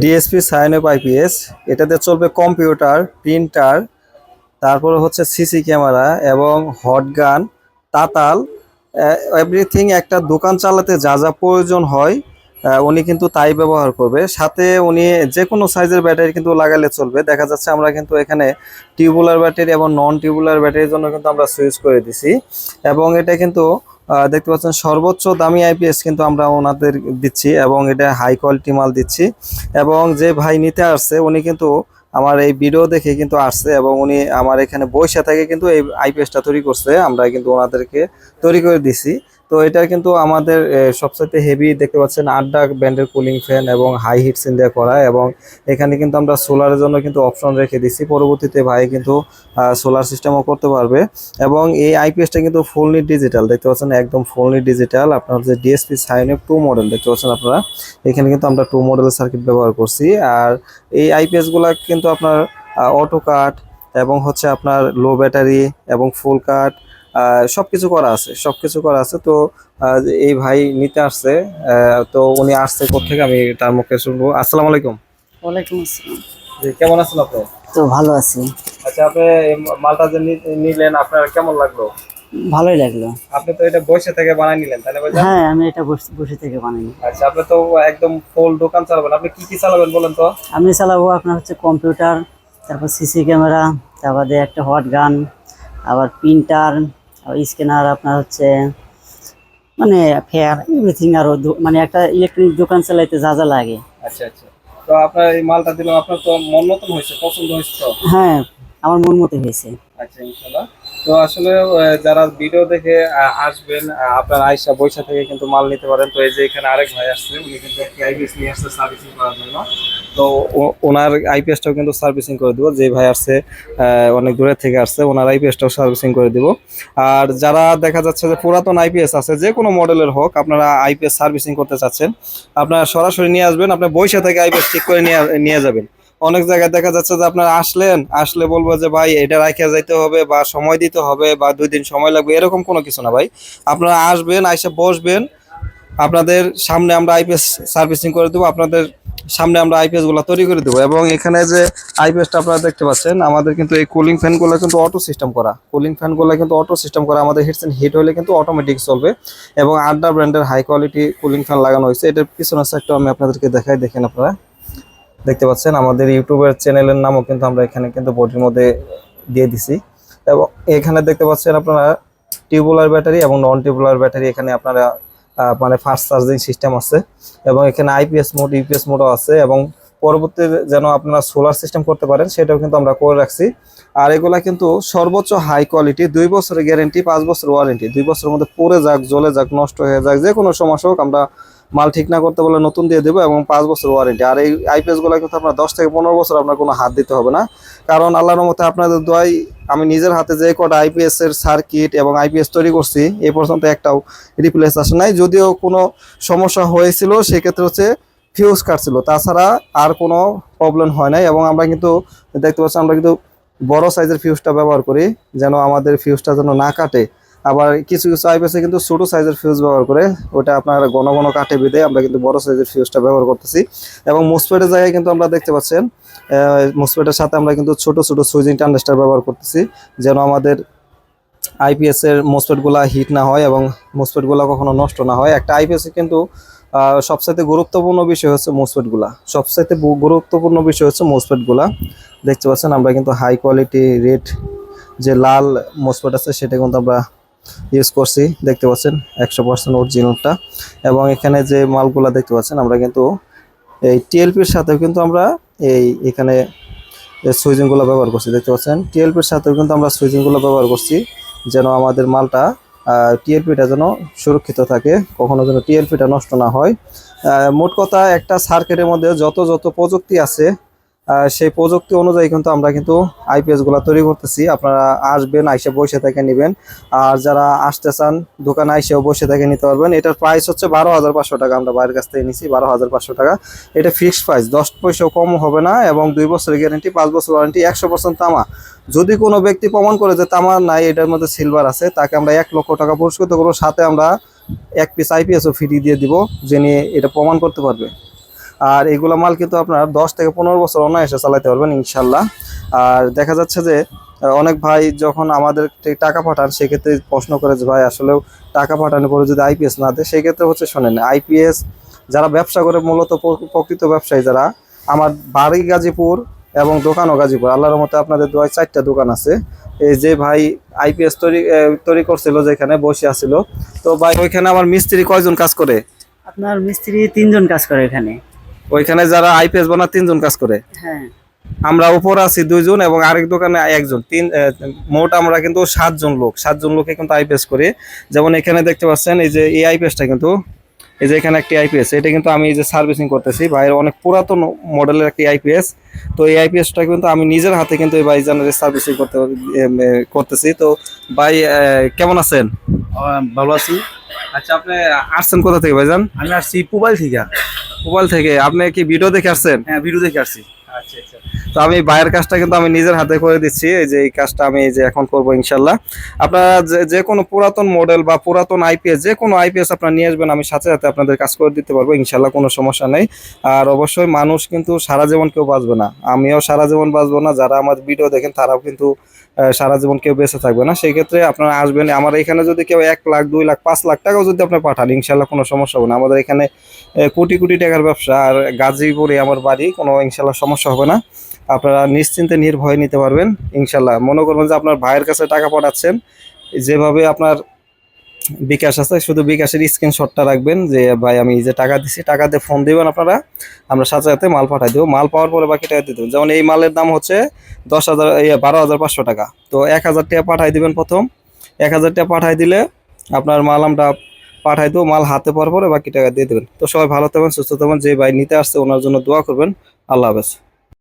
DSP, sign up IPS এটাতে চলবে computer, printer, তারপরে হচ্ছে সিসি ক্যামেরা এবং হটগান তাতাল এভরিথিং একটা দোকান চালাতে যা যা প্রয়োজন হয় উনি কিন্তু তাই ব্যবহার করবে। সাথে উনি যে কোনো সাইজের ব্যাটারি কিন্তু লাগালে চলবে। দেখা যাচ্ছে আমরা কিন্তু এখানে টিউবুলার ব্যাটারি এবং নন টিউবুলার ব্যাটারির জন্য কিন্তু আমরা সুইচ করে দিছি। এবং এটা কিন্তু দেখতে পাচ্ছেন সর্বোচ্চ দামি আইপিএস কিন্তু আমরা ওনাদের দিচ্ছি এবং এটা হাই কোয়ালিটি মাল দিচ্ছি। এবং যে ভাই নিতে আসছে, উনি কিন্তু আমার এই ভিডিও দেখে কিন্তু আসছে এবং উনি আমার এখানে বৈশা থেকে কিন্তু এই আইপিএসটা তৈরি করছে, আমরা কিন্তু ওনাদেরকে তৈরি করে দিছি। তো এটা কিন্তু আমাদের সবচাইতে হেভি দেখতে পাচ্ছেন আড্ডা ব্যান্ডের কুলিং ফ্যান এবং হাই হিট সিন দিয়ে করা এবং এখানে কিন্তু আমরা সোলারের জন্য কিন্তু অপশন রেখে দিছি। পরবর্তীতে ভাই কিন্তু সোলার সিস্টেমও করতে পারবে এবং এই আইপিএসটা কিন্তু ফুললি ডিজিটাল দেখতে পাচ্ছেন একদম ফুললি ডিজিটাল আপনার যে ডিএসপি সাইনএফ টু মডেল দেখতে পাচ্ছেন আপনারা? এখানে কিন্তু আমরা টু মডেল সার্কিট ব্যবহার করছি। আর এই আইপিএসগুলা কিন্তু আপনার অটো কাট এবং হচ্ছে আপনার লো ব্যাটারি এবং ফুল কাট সবকিছু করা আছে সবকিছু করা আছে। তো এই ভাই নিতে আসছে তো উনি আসছে কোথেকে আমি তার মুখে শুনব। আসসালামু আলাইকুম। ওয়ালাইকুম আসসালাম। জি, কেমন আছেন আপনি? তো ভালো আছি। আচ্ছা আপনি মালটা যে নিলেন আপনার কেমন লাগল? ভালোই লাগল। আপনি তো এটা বসে থেকে বানাই নিলেন তাহলে হ্যাঁ আমি এটা বসে থেকে বানাই আচ্ছা আপনি তো একদম ফুল দোকান চালাবেন। আপনি কি কি চালাবেন বলেন তো? আমি চালাবো আপনার হচ্ছে কম্পিউটার তারপর সিসি ক্যামেরা তারপরে একটা হট গান আবার প্রিন্টার স্ক্যানার আপনার হচ্ছে মানে ফেয়ার এভরিথিং আরও মানে একটা ইলেকট্রনিক দোকান চালাইতে যা যা লাগে। আচ্ছা আচ্ছা। তো আপনার এই মালটা দিলাম আপনার তো মন মতন হয়েছে পছন্দ হয়েছে তো? হ্যাঁ আমার মন মতো হয়েছে। আচ্ছা ইনশাল্লাহ। তো আসলে যারা ভিডিও দেখে আসবেন আপনার আয়সা বৈশা থেকে কিন্তু মাল নিতে পারেন। তো এই যে এখানে আরেক ভাই আসছে, উনি কিন্তু একটি আইপিএস নিয়ে আসছে সার্ভিসিং করার জন্য। তো ওনার আইপিএসটাও কিন্তু সার্ভিসিং করে দিব। যে ভাই আসছে অনেক দূরে থেকে আসছে, ওনার আইপিএসটাও সার্ভিসিং করে দিব। আর যারা দেখা যাচ্ছে যে পুরাতন আইপিএস আছে, যে কোনো মডেলের হোক, আপনারা আইপিএস সার্ভিসিং করতে চাচ্ছেন, আপনারা সরাসরি নিয়ে আসবেন আপনার বৈশা থেকে আইপিএস ঠিক করে নিয়ে নিয়ে যাবেন। অনেক জায়গায় দেখা যাচ্ছে যে আপনারা আসলেন, আসলে বলব যে ভাই, এটা রাখিয়া যাইতে হবে বা সময় দিতে হবে বা দুই দিন সময় লাগবে, এরকম কোনো কিছু না ভাই। আপনারা আসবেন, আইসে বসবেন। আপনাদের সামনে আমরা আইপিএস সার্ভিসিং করে দেবো, আপনাদের সামনে আমরা আইপিএসগুলো তৈরি করে দেবো। এবং এখানে যে আইপিএসটা আপনারা দেখতে পাচ্ছেন, আমাদের কিন্তু এই কুলিং ফ্যানগুলো কিন্তু অটো সিস্টেম করা। কুলিং ফ্যানগুলো কিন্তু অটো সিস্টেম করা, আমাদের হিটস হিট হলে কিন্তু অটোমেটিক চলবে। এবং আড্ডা ব্র্যান্ডের হাই কোয়ালিটি কুলিং ফ্যান লাগানো হয়েছে। এটার পিছনে একটা আমি আপনাদেরকে দেখাই, দেখেন আপনারা। দেখতে পাচ্ছেন, আমাদের ইউটিউবের চ্যানেলের নামও কিন্তু আমরা এখানে কিন্তু বডির মধ্যে দিয়ে দিছি। এবং এখানে দেখতে পাচ্ছেন আপনারা টিউবুলার ব্যাটারি এবং নন টিউবুলার ব্যাটারি এখানে আপনারা মানে ফাস্ট চার্জিং সিস্টেম আছে। এবং এখানে আইপিএস মোড ইউপিএস মোডও আছে এবং পরবর্তী যেন আপনারা সোলার সিস্টেম করতে পারেন, সেটাও কিন্তু আমরা করে রাখছি। আর এগুলা কিন্তু সর্বোচ্চ হাই কোয়ালিটি দুই বছরের গ্যারেন্টি পাঁচ বছর ওয়ারেন্টি দুই বছরের মধ্যে পড়ে যাক, জ্বলে যাক, নষ্ট হয়ে যাক যে কোনো সমস্যা হোক আমরা মাল ঠিক না করতে বলে নতুন দিয়ে দেবো এবং পাঁচ বছর ওয়ারেন্টি আর এই আইপিএসগুলো কিন্তু আপনার দশ থেকে পনেরো বছর আপনার কোনো হাত দিতে হবে না। কারণ আল্লাহর মতে আপনাদের দোয়াই আমি নিজের হাতে যে কটা আইপিএস এর সার্কিট এবং আইপিএস তৈরি করছি, এ পর্যন্ত একটাও রিপ্লেস আসে নাই। যদিও কোনো সমস্যা হয়েছিল, সেক্ষেত্রে হচ্ছে ফিউজ কাটছিল। তাছাড়া আর কোনো প্রবলেম হয় নাই এবং আমরা কিন্তু দেখতে পাচ্ছি আমরা কিন্তু বড় সাইজের ফিউজটা ব্যবহার করি, যেন আমাদের ফিউজটা যেন না কাটে। আবার কিছু কিছু আইপিএসে কিন্তু ছোট সাইজের ফিউজ ব্যবহার করে ওটা আপনার ঘন ঘন কাটে বেঁধে আমরা কিন্তু বড় সাইজের ফিউজটা ব্যবহার করতেছি। এবং মোসপেটের জায়গায় কিন্তু আমরা দেখতে পাচ্ছেন মোসপেটের সাথে আমরা কিন্তু ছোট ছোট সুইজিং ট্রানজিস্টার ব্যবহার করতেছি, যেন আমাদের আইপিএস এর মোসপেটগুলা হিট না হয় এবং মোসপেটগুলা কখনো নষ্ট না হয়। একটা আইপিএস কিন্তু সবচাইতে গুরুত্বপূর্ণ বিষয় হচ্ছে মোসপেটগুলা সবচাইতে গুরুত্বপূর্ণ বিষয় হচ্ছে মোসপেটগুলা দেখতে পাচ্ছেন আমরা কিন্তু হাই কোয়ালিটি রেড যে লাল মোসপেট আছে সেটা কিন্তু আমরা ইউজ করছি, দেখতে পাচ্ছেন, একশো পার্সেন্ট অরিজিনালটা এবং এখানে যে মালগুলা দেখতে পাচ্ছেন, আমরা কিন্তু এই টিএলপির সাথেও কিন্তু আমরা এই এখানে সুইজিংগুলো ব্যবহার করছি, দেখতে পাচ্ছেন। টিএলপির সাথেও কিন্তু আমরা সুইজিংগুলো ব্যবহার করছি, যেন আমাদের মালটা টিএলপিটা যেন সুরক্ষিত থাকে, কখনো যেন টিএলপিটা নষ্ট না হয়। মোট কথা একটা সার্কিটের মধ্যে যত যত প্রযুক্তি আছে সেই প্রযুক্তি অনুযায়ী কিন্তু আমরা কিন্তু আইপিএসগুলা তৈরি করতেছি। আপনারা আসবেন, আইসে বসে থেকে নেবেন। আর যারা আসতে চান, দোকানে আইসেও বসে থেকে নিতে পারবেন। এটার প্রাইস হচ্ছে বারো হাজার পাঁচশো টাকা। আমরা বাইরের কাছ থেকে নিছি বারো হাজার পাঁচশো টাকা। এটা ফিক্সড প্রাইস দশ পয়সাও কম হবে না এবং দুই বছরের গ্যারেন্টি পাঁচ বছর ওয়ারেন্টি একশো পার্সেন্ট তামা। যদি কোনো ব্যক্তি প্রমাণ করে যে তামা নাই, এটার মধ্যে সিলভার আছে, তাকে আমরা এক লক্ষ টাকা পুরস্কৃত করব। সাথে আমরা এক পিস আইপিএসও ফ্রি দিয়ে দিব যিনি এটা প্রমাণ করতে পারবে। আর এগুলো মাল কিন্তু আপনার দশ থেকে পনেরো বছর অনায়াসে চালাতে পারবেন, ইনশাল্লাহ। আর দেখা যাচ্ছে যে, অনেক ভাই যখন আমাদের টাকা পাঠান, সেক্ষেত্রে প্রশ্ন করে যে, ভাই, আসলেও টাকা পাঠানোর পরে যদি আইপিএস না দেয়, সেক্ষেত্রে হচ্ছে শোনেন আইপিএস যারা ব্যবসা করে, মূলত প্রকৃত ব্যবসায়ী যারা, আমার বাড়ি গাজীপুর এবং দোকানও গাজীপুর, আল্লাহর মতে আপনাদের দোয়ায় চারটা দোকান আছে। এই যে ভাই আইপিএস তৈরি তৈরি করছিল যেখানে, বসে আছিল। তো ভাই, ওইখানে আমার মিস্ত্রি কয়জন কাজ করে? আপনার মিস্ত্রি তিনজন কাজ করে এখানে। ওইখানে যারা আইপিএস বানা তিনজন কাজ করে। হ্যাঁ। আমরা উপরে আছি দুইজন এবং আরেক দোকানে একজন। তিন মোট আমরা কিন্তু সাতজন লোক। সাতজন লোকে কিন্তু আইপিএস করি। যেমন এখানে দেখতে পাচ্ছেন এই যে এই আইপিএসটা কিন্তু এই যে এখানে একটি আইপিএস এটা কিন্তু আমি এই যে সার্ভিসিং করতেছি। ভাইয়ের অনেক পুরাতন মডেলের একটি আইপিএস। তো এই আইপিএসটা কিন্তু আমি নিজের হাতে কিন্তু এই ভাইজানের সার্ভিসিং করতে করতেছি। তো ভাই কেমন আছেন? ভালো আছি। আচ্ছা আপনি আসছেন কোথা থেকে ভাইজান? আমি আসছি মোবাইল থেকে। মোবাইল থেকে। আপনি কি ভিডিও দেখে আসছেন? হ্যাঁ ভিডিও দেখে আসছি। আচ্ছা আচ্ছা। তো আমি বাইরের কাজটা কিন্তু আমি নিজের হাতে করে দিচ্ছি। এই যে এই কাজটা আমি এই যে এখন করব ইনশাল্লাহ। আপনারা যে- কোনো পুরাতন মডেল বা পুরাতন আইপিএস যে কোনো আইপিএস আপনারা নিয়ে আসবেন আমি সাথে সাথে আপনাদের কাজ করে দিতে পারব ইনশাল্লাহ কোনো সমস্যা নেই। আর অবশ্যই মানুষ কিন্তু সারা জীবন কেউ বাঁচবে না। আমিও সারা জীবন বাঁচবো না। যারা আমার ভিডিও দেখেন তারাও কিন্তু সারা জীবন কেউ বেঁচে থাকবে না। সেই ক্ষেত্রে আপনারা আসবেন। আমার এখানে যদি কেউ এক লাখ, দুই লাখ, পাঁচ লাখ টাকাও যদি আপনি পাঠান, ইনশাল্লাহ কোনো সমস্যা হবে না। আমাদের এখানে কোটি কোটি টাকার ব্যবসা। আর গাজীপুরে আমার বাড়ি, কোনো ইনশাল্লাহ সমস্যা হবে না। আপনারা নিশ্চিন্তে নির্ভয় নিতে পারবেন, ইনশাল্লাহ। মনে করবেন যে আপনার ভাইয়ের কাছে টাকা পাঠাচ্ছেন। যেভাবে আপনার বিকাশ আছে, শুধু বিকাশের স্ক্রিনশটটা রাখবেন যে, ভাই, আমি যে টাকা দিছি, টাকা দিয়ে ফোন দিবেন আপনারা, আমরা সাথে সাথে মাল পাঠাই দেবো। মাল পাওয়ার পরে বাকি টাকা দিয়ে দেবো। যেমন এই মালের দাম হচ্ছে দশ হাজার বারো হাজার পাঁচশো টাকা। তো এক হাজার টাকা পাঠাই দিবেন প্রথম। এক হাজার টাকা পাঠাই দিলে আপনার মাল আমরা পাঠাই দেবো, মাল হাতে পাওয়ার পরে বাকি টাকা দিয়ে দেবেন। তো সবাই ভালো থাকবেন, সুস্থ থাকবেন। যে ভাই নিতে আসছে, ওনার জন্য দোয়া করবেন। আল্লাহ হাফেজ।